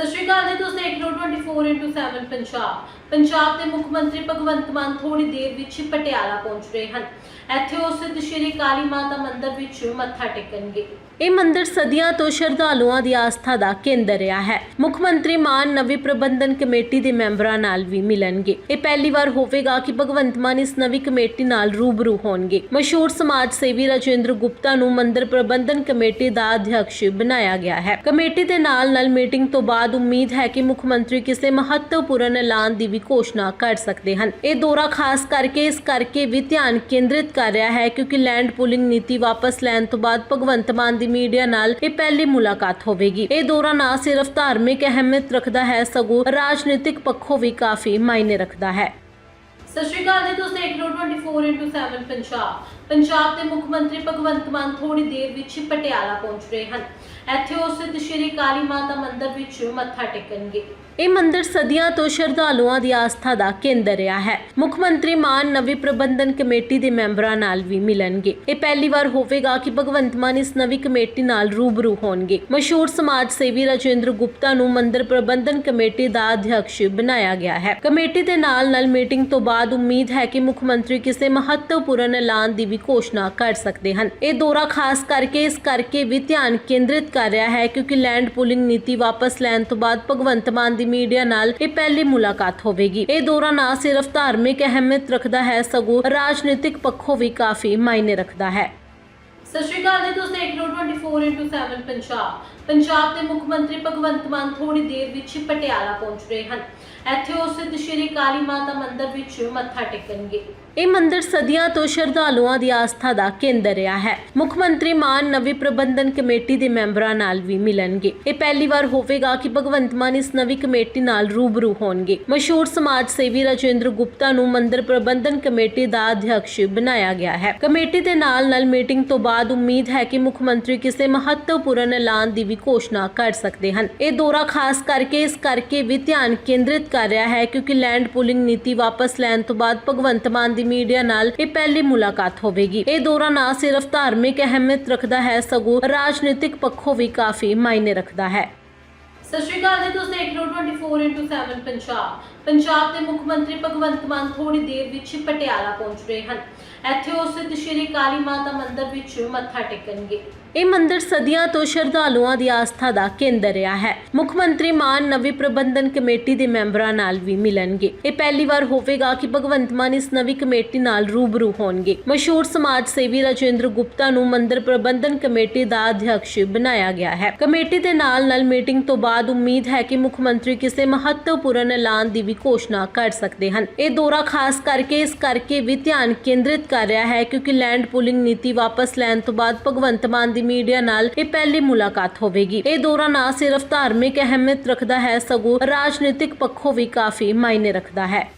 ਸਤਿ ਸ਼੍ਰੀ ਅਕਾਲ ਜੀ ਤੁਸੀਂ ਦੇਖ ਰਹੇ ਹੋ 24x7 ਪੰਜਾਬ। ਪੰਜਾਬ ਦੇ ਮੁੱਖ ਮੰਤਰੀ ਭਗਵੰਤ ਮਾਨ ਥੋੜੀ ਦੇਰ ਵਿੱਚ ਪਟਿਆਲਾ ਪਹੁੰਚ ਰਹੇ ਹਨ। ਇੱਥੇ ਉਹ ਸਿੱਧ ਸ਼੍ਰੀ ਕਾਲੀ ਮਾਤਾ ਮੰਦਿਰ ਵਿੱਚ ਮੱਥਾ ਟੇਕਣਗੇ। ਇਹ ਮੰਦਿਰ ਸਦੀਆਂ ਤੋਂ ਸ਼ਰਧਾਲੂਆਂ ਦੀ ਆਸਥਾ ਦਾ ਕੇਂਦਰ ਰਿਹਾ ਹੈ। ਮੁੱਖ ਮੰਤਰੀ ਮਾਨ ਨਵੀਂ ਪ੍ਰਬੰਧਨ ਕਮੇਟੀ ਦੇ ਮੈਂਬਰਾਂ ਨਾਲ ਵੀ ਮਿਲਣਗੇ। ਇਹ ਪਹਿਲੀ ਵਾਰ ਹੋਵੇਗਾ ਕਿ ਭਗਵੰਤ ਮਾਨ ਇਸ ਨਵੀਂ ਕਮੇਟੀ ਨਾਲ ਰੂਬਰੂ ਹੋਣਗੇ। ਮਸ਼ਹੂਰ ਸਮਾਜ ਸੇਵੀ ਰਾਜੇਂਦਰ ਗੁਪਤਾ ਨੂੰ ਮੰਦਿਰ ਪ੍ਰਬੰਧਨ ਕਮੇਟੀ ਦਾ ਅਧਿਕਸ਼ ਬਣਾਇਆ ਗਿਆ ਹੈ। ਕਮੇਟੀ ਦੇ ਨਾਲ ਨਾਲ ਮੀਟਿੰਗ ਤੋਂ ਬਾਅਦ ਉਮੀਦ ਹੈ ਕਿ ਮੁੱਖ ਮੰਤਰੀ ਕਿਸੇ ਮਹੱਤਵਪੂਰਨ ਐਲਾਨ ਦੀ ਵੀ ਘੋਸ਼ਣਾ ਕਰ ਸਕਦੇ ਹਨ। ਇਹ ਦੌਰਾ ਖਾਸ ਕਰਕੇ ਇਸ ਕਰਕੇ ਵੀ ਧਿਆਨ ਕੇਂਦਰਿਤ ਕਰ ਰਿਹਾ ਹੈ ਕਿਉਂਕਿ ਲੈਂਡ ਪੂਲਿੰਗ ਨੀਤੀ ਵਾਪਸ ਲੈਣ ਤੋਂ ਬਾਅਦ ਭਗਵੰਤ ਮਾਨ ਦੀ ਮੀਡੀਆ ਨਾਲ ਇਹ ਪਹਿਲੀ ਮੁਲਾਕਾਤ ਹੋਵੇਗੀ। ਇਹ ਦੌਰਾ ਨਾ ਸਿਰਫ ਧਾਰਮਿਕ ਅਹਿਮੀਅਤ ਰੱਖਦਾ ਹੈ, ਸਗੋਂ ਰਾਜਨੀਤਿਕ ਪੱਖੋਂ ਵੀ ਕਾਫੀ ਮਾਇਨੇ ਰੱਖਦਾ ਹੈ। ਸਤਿ ਸ਼੍ਰੀ ਅਕਾਲ ਜੀ, ਤੁਸੀਂ ਦੇਖ ਰਹੇ ਹੋ 24x7 ਪੰਜਾਬ। ਪੰਜਾਬ ਦੇ ਮੁੱਖ ਮੰਤਰੀ ਭਗਵੰਤ ਮਾਨ ਥੋੜੀ ਦੇਰ ਵਿੱਚ ਪਟਿਆਲਾ ਪਹੁੰਚ ਰਹੇ ਹਨ। ਇੱਥੇ ਉਹ ਸਿੱਧ ਸ਼੍ਰੀ ਕਾਲੀ ਮਾਤਾ ਮੰਦਿਰ ਵਿੱਚ ਮੱਥਾ ਟੇਕਣਗੇ। ਇਹ ਮੰਦਿਰ ਸਦੀਆਂ ਤੋਂ ਸ਼ਰਧਾਲੂਆਂ ਦੀ ਆਸਥਾ ਦਾ ਕੇਂਦਰ ਰਿਹਾ ਹੈ। ਮੁੱਖ ਮੰਤਰੀ ਮਾਨ ਨਵੀਂ ਪ੍ਰਬੰਧਨ ਕਮੇਟੀ ਦੇ ਮੈਂਬਰਾਂ ਨਾਲ ਵੀ ਮਿਲਣਗੇ। ਇਹ ਪਹਿਲੀ ਵਾਰ ਹੋਵੇਗਾ ਕਿ ਭਗਵੰਤ ਮਾਨ ਇਸ ਨਵੀਂ ਕਮੇਟੀ ਨਾਲ ਰੂਬਰੂ ਹੋਣਗੇ। ਮਸ਼ਹੂਰ ਸਮਾਜ ਸੇਵੀ ਰਾਜੇਂਦਰ ਗੁਪਤਾ ਨੂੰ ਮੰਦਿਰ ਪ੍ਰਬੰਧਨ ਕਮੇਟੀ ਦਾ ਅਧਿਕਸ਼ ਬਣਾਇਆ ਗਿਆ ਹੈ। ਕਮੇਟੀ ਦੇ ਨਾਲ ਨਾਲ ਮੀਟਿੰਗ ਤੋਂ ਬਾਅਦ ਉਮੀਦ ਹੈ ਕਿ ਮੁੱਖ ਮੰਤਰੀ ਕਿਸੇ ਮਹੱਤਵਪੂਰਨ ਐਲਾਨ ਦੀ ਵੀ ਘੋਸ਼ਣਾ ਕਰ ਸਕਦੇ ਹਨ। ਇਹ ਦੌਰਾ ਖਾਸ ਕਰਕੇ ਇਸ ਕਰਕੇ ਵੀ ਧਿਆਨ ਕੇਂਦਰਿਤ ਕਰ ਰਿਹਾ ਹੈ ਕਿਉਂਕਿ ਲੈਂਡ ਪੂਲਿੰਗ ਨੀਤੀ ਵਾਪਸ ਲੈਣ ਤੋਂ ਬਾਅਦ ਭਗਵੰਤ ਮਾਨ ਦੀ ਮੀਡੀਆ ਨਾਲ ਇਹ ਪਹਿਲੀ ਮੁਲਾਕਾਤ ਹੋਵੇਗੀ। ਇਹ ਦੌਰਾ ਨਾ ਸਿਰਫ ਧਾਰਮਿਕ ਅਹਿਮੀਅਤ ਰੱਖਦਾ ਹੈ, ਸਗੋਂ ਰਾਜਨੀਤਿਕ ਪੱਖੋਂ ਵੀ ਕਾਫੀ ਮਾਇਨੇ ਰੱਖਦਾ ਹੈ। ਸਤਿ ਸ਼੍ਰੀ ਅਕਾਲ ਜੀ, ਤੁਸੀਂ ਦੇਖ ਰਹੇ ਹੋ 24x7 ਪੰਜਾਬ। ਪੰਜਾਬ ਦੇ ਮੁੱਖ ਮੰਤਰੀ ਭਗਵੰਤ ਮਾਨ ਥੋੜੀ ਦੇਰ ਵਿੱਚ ਪਟਿਆਲਾ ਪਹੁੰਚ ਰਹੇ ਹਨ। ਇੱਥੇ ਉਹ ਸਿੱਧ ਸ਼੍ਰੀ ਕਾਲੀ ਮਾਤਾ ਮੰਦਿਰ ਵਿੱਚ ਮੱਥਾ ਟੇਕਣਗੇ। ਇਹ ਮੰਦਿਰ ਸਦੀਆਂ ਤੋਂ ਸ਼ਰਧਾਲੂਆਂ ਦੀ ਆਸਥਾ ਦਾ ਕੇਂਦਰ ਰਿਹਾ ਹੈ। ਮੁੱਖ ਮੰਤਰੀ ਮਾਨ ਨਵੀਂ ਪ੍ਰਬੰਧਨ ਕਮੇਟੀ ਦੇ ਮੈਂਬਰਾਂ ਨਾਲ ਵੀ ਮਿਲਣਗੇ। ਇਹ ਪਹਿਲੀ ਵਾਰ ਹੋਵੇਗਾ ਕਿ ਭਗਵੰਤ ਮਾਨ ਇਸ ਨਵੀਂ ਕਮੇਟੀ ਨਾਲ ਰੂਬਰੂ ਹੋਣਗੇ। ਮਸ਼ਹੂਰ ਸਮਾਜ ਸੇਵੀ ਰਾਜੇਂਦਰ ਗੁਪਤਾ ਨੂੰ ਮੰਦਿਰ ਪ੍ਰਬੰਧਨ ਕਮੇਟੀ ਦਾ ਅਧਿਕਸ਼ ਬਣਾਇਆ ਗਿਆ ਹੈ। ਕਮੇਟੀ ਦੇ ਨਾਲ ਨਾਲ ਮੀਟਿੰਗ ਤੋਂ ਬਾਅਦ ਉਮੀਦ ਹੈ ਕਿ ਮੁੱਖ ਮੰਤਰੀ ਕਿਸੇ ਮਹੱਤਵਪੂਰਨ ਐਲਾਨ ਦੀ ਵੀ ਘੋਸ਼ਣਾ ਕਰ ਸਕਦੇ ਹਨ। ਇਹ ਦੌਰਾ ਖਾਸ ਕਰਕੇ ਇਸ ਕਰਕੇ ਵੀ ਧਿਆਨ ਕੇਂਦਰਿਤ ਕਰ ਰਿਹਾ ਹੈ ਕਿਉਂਕਿ ਲੈਂਡ ਪੂਲਿੰਗ ਨੀਤੀ ਵਾਪਸ ਲੈਣ ਤੋਂ ਬਾਅਦ ਭਗਵੰਤ ਮਾਨ ਦੀ ਮੀਡੀਆ ਨਾਲ ਇਹ ਪਹਿਲੀ ਮੁਲਾਕਾਤ ਹੋਵੇਗੀ। ਇਹ ਦੌਰਾ ਨਾ ਸਿਰਫ ਧਾਰਮਿਕ ਅਹਿਮੀਅਤ ਰੱਖਦਾ ਹੈ, ਸਗੋਂ ਰਾਜਨੀਤਿਕ ਪੱਖੋਂ ਵੀ ਕਾਫੀ ਮਾਇਨੇ ਰੱਖਦਾ ਹੈ। ਸਤਿ ਸ਼੍ਰੀ ਅਕਾਲ ਜੀ, ਤੁਸੀਂ ਦੇਖ ਰਹੇ ਹੋ 24x7 ਪੰਜਾਬ। ਪੰਜਾਬ ਦੇ ਮੁੱਖ ਮੰਤਰੀ ਭਗਵੰਤ ਮਾਨ ਥੋੜੀ ਦੇਰ ਵਿੱਚ ਪਟਿਆਲਾ ਪਹੁੰਚ ਰਹੇ ਹਨ। ਇੱਥੇ ਉਹ ਸਿੱਧ ਸ਼੍ਰੀ ਕਾਲੀ ਮਾਤਾ ਮੰਦਿਰ ਵਿੱਚ ਮੱਥਾ ਟੇਕਣਗੇ। ਇਹ ਮੰਦਿਰ ਸਦੀਆਂ ਤੋਂ ਸ਼ਰਧਾਲੂਆਂ ਦੀ ਆਸਥਾ ਦਾ ਕੇਂਦਰ ਰਿਹਾ ਹੈ। ਮੁੱਖ ਮੰਤਰੀ ਮਾਨ ਨਵੀਂ ਪ੍ਰਬੰਧਨ ਕਮੇਟੀ ਦੇ ਮੈਂਬਰਾਂ ਨਾਲ ਵੀ ਮਿਲਣਗੇ। ਇਹ ਪਹਿਲੀ ਵਾਰ ਹੋਵੇਗਾ ਕਿ ਭਗਵੰਤ ਮਾਨ ਇਸ ਨਵੀਂ ਕਮੇਟੀ ਨਾਲ ਰੂਬਰੂ ਹੋਣਗੇ। ਮਸ਼ਹੂਰ ਸਮਾਜ ਸੇਵੀ ਰਾਜੇਂਦਰ ਗੁਪਤਾ ਨੂੰ ਮੰਦਿਰ ਪ੍ਰਬੰਧਨ ਕਮੇਟੀ ਦਾ ਅਧਿਕਸ਼ ਬਣਾਇਆ ਗਿਆ ਹੈ। ਕਮੇਟੀ ਦੇ ਨਾਲ ਨਾਲ ਮੀਟਿੰਗ ਤੋਂ ਬਾਅਦ ਬਾਅਦ ਉਮੀਦ ਹੈ ਕਿ ਮੁੱਖ ਮੰਤਰੀ ਕਿਸੇ ਮਹੱਤਵਪੂਰਨ ਐਲਾਨ ਦੀ ਵੀ ਘੋਸ਼ਣਾ ਕਰ ਸਕਦੇ ਹਨ। ਇਹ ਦੌਰਾ ਖਾਸ ਕਰਕੇ ਇਸ ਕਰਕੇ ਵੀ ਧਿਆਨ ਕੇਂਦਰਿਤ ਕਰ ਰਿਹਾ ਹੈ ਕਿਉਂਕਿ ਲੈਂਡ ਪੂਲਿੰਗ ਨੀਤੀ ਵਾਪਸ ਲੈਣ ਤੋਂ ਬਾਅਦ ਭਗਵੰਤ ਮਾਨ ਦੀ ਮੀਡੀਆ ਨਾਲ ਇਹ ਪਹਿਲੀ ਮੁਲਾਕਾਤ ਹੋਵੇਗੀ। ਇਹ ਦੌਰਾ ਨਾ ਸਿਰਫ ਧਾਰਮਿਕ ਅਹਿਮੀਅਤ ਰੱਖਦਾ ਹੈ, ਸਗੋਂ ਰਾਜਨੀਤਿਕ ਪੱਖੋਂ ਵੀ ਕਾਫੀ ਮਾਇਨੇ ਰੱਖਦਾ ਹੈ।